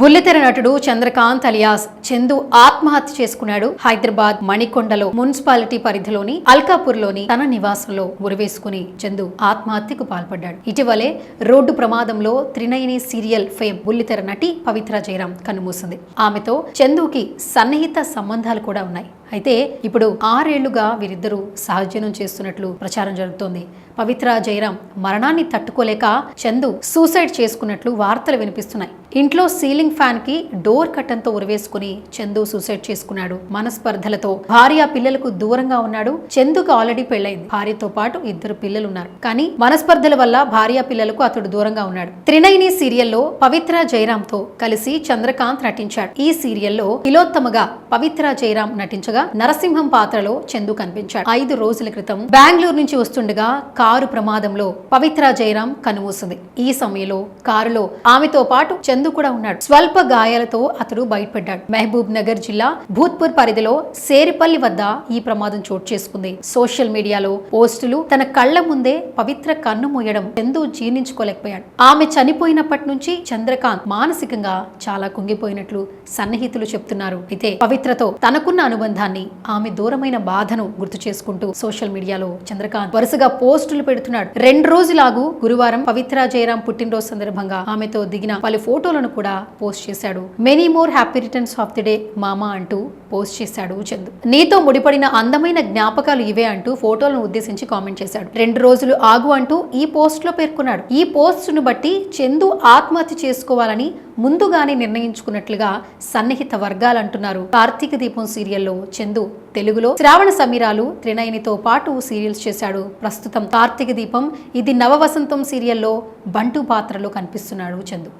బుల్లితెర నటుడు చంద్రకాంత్ అలియాస్ చందు ఆత్మహత్య చేసుకున్నాడు హైదరాబాద్ మణికొండలో మున్సిపాలిటీ పరిధిలోని అల్కాపూర్లోని తన నివాసంలో ఉరివేసుకుని చందు ఆత్మహత్యకు పాల్పడ్డాడు. ఇటీవలే రోడ్డు ప్రమాదంలో త్రినయని సీరియల్ ఫేమ్ బుల్లితెర నటి పవిత్ర జయరాం కన్నుమూసింది. ఆమెతో చందుకి సన్నిహిత సంబంధాలు కూడా ఉన్నాయి. అయితే ఇప్పుడు ఆరేళ్ళుగా వీరిద్దరూ సహజనం చేస్తున్నట్లు ప్రచారం జరుగుతోంది. పవిత్ర జయరాం మరణాన్ని తట్టుకోలేక చందు సూసైడ్ చేసుకున్నట్లు వార్తలు వినిపిస్తున్నాయి. ఇంట్లో సీలింగ్ ఫ్యాన్కి డోర్ కట్టంతో ఉరివేసుకుని చందు సూసైడ్ చేసుకున్నాడు. మనస్పర్ధలతో భార్య పిల్లలకు దూరంగా ఉన్నాడు. చందుకు ఆల్రెడీ పెళ్ళైంది భార్యతో పాటు ఇద్దరు పిల్లలు ఉన్నారు కానీ మనస్పర్ధల వల్ల భార్య పిల్లలకు అతడు దూరంగా ఉన్నాడు. త్రినైని సీరియల్లో పవిత్ర జయరాంతో కలిసి చంద్రకాంత్ నటించాడు. ఈ సీరియల్లో తిలోత్తమగా పవిత్ర జయరాం నటించగా నరసింహం పాత్రలో చందు కనిపించాడు. ఐదు రోజుల క్రితం బెంగళూరు నుంచి వస్తుండగా కారు ప్రమాదంలో పవిత్ర జయరాం కనుమూసింది. ఈ సమయంలో కారులో ఆమెతో పాటు చందు కూడా ఉన్నాడు. స్వల్ప గాయాలతో అతడు బయటపడ్డాడు. మహబూబ్ నగర్ జిల్లా భూత్పూర్ పరిధిలో సేరిపల్లి వద్ద ఈ ప్రమాదం చోటు చేసుకుంది. సోషల్ మీడియాలో పోస్టులు తన కళ్ళ ముందే పవిత్ర కన్ను మూయడం చందు జీర్ణించుకోలేకపోయాడు. ఆమె చనిపోయినప్పటి నుంచి చంద్రకాంత్ మానసికంగా చాలా కుంగిపోయినట్లు సన్నిహితులు చెప్తున్నారు. అయితే పవిత్రతో తనకున్న అనుబంధాన్ని ఆమె దూరమైన బాధను గుర్తు చేసుకుంటూ సోషల్ మీడియాలో చంద్రకాంత్ వరుసగా పోస్టులు పెడుతున్నాడు. రెండు రోజులాగు గురువారం పవిత్ర జయరాం పుట్టినరోజు సందర్భంగా ఆమెతో దిగిన పలు ఫోటోలను కూడా పోస్ట్ చేశాడు. Many more happy returns of the day మామా అంటూ పోస్ట్ చేశాడు చందు. నీతో ముడిపడిన అందమైన జ్ఞాపకాలు ఇవే అంటూ ఫోటోలను ఉద్దేశించి కామెంట్ చేశాడు. రెండు రోజులు ఆగు అంటూ ఈ పోస్ట్లో పేర్కొన్నాడు. ఈ పోస్ట్ను బట్టి చందు ఆత్మహత్య చేసుకోవాలని ముందుగానే నిర్ణయించుకున్నట్లుగా సన్నిహిత వర్గాలు అంటున్నారు. కార్తీక దీపం సీరియల్లో చందు తెలుగులో శ్రావణ సమీరాలు త్రినయనితో పాటు సీరియల్స్ చేశాడు. ప్రస్తుతం కార్తీక దీపం ఇది నవవసంతం సీరియల్లో బంటు పాత్రలో కనిపిస్తున్నాడు చందు.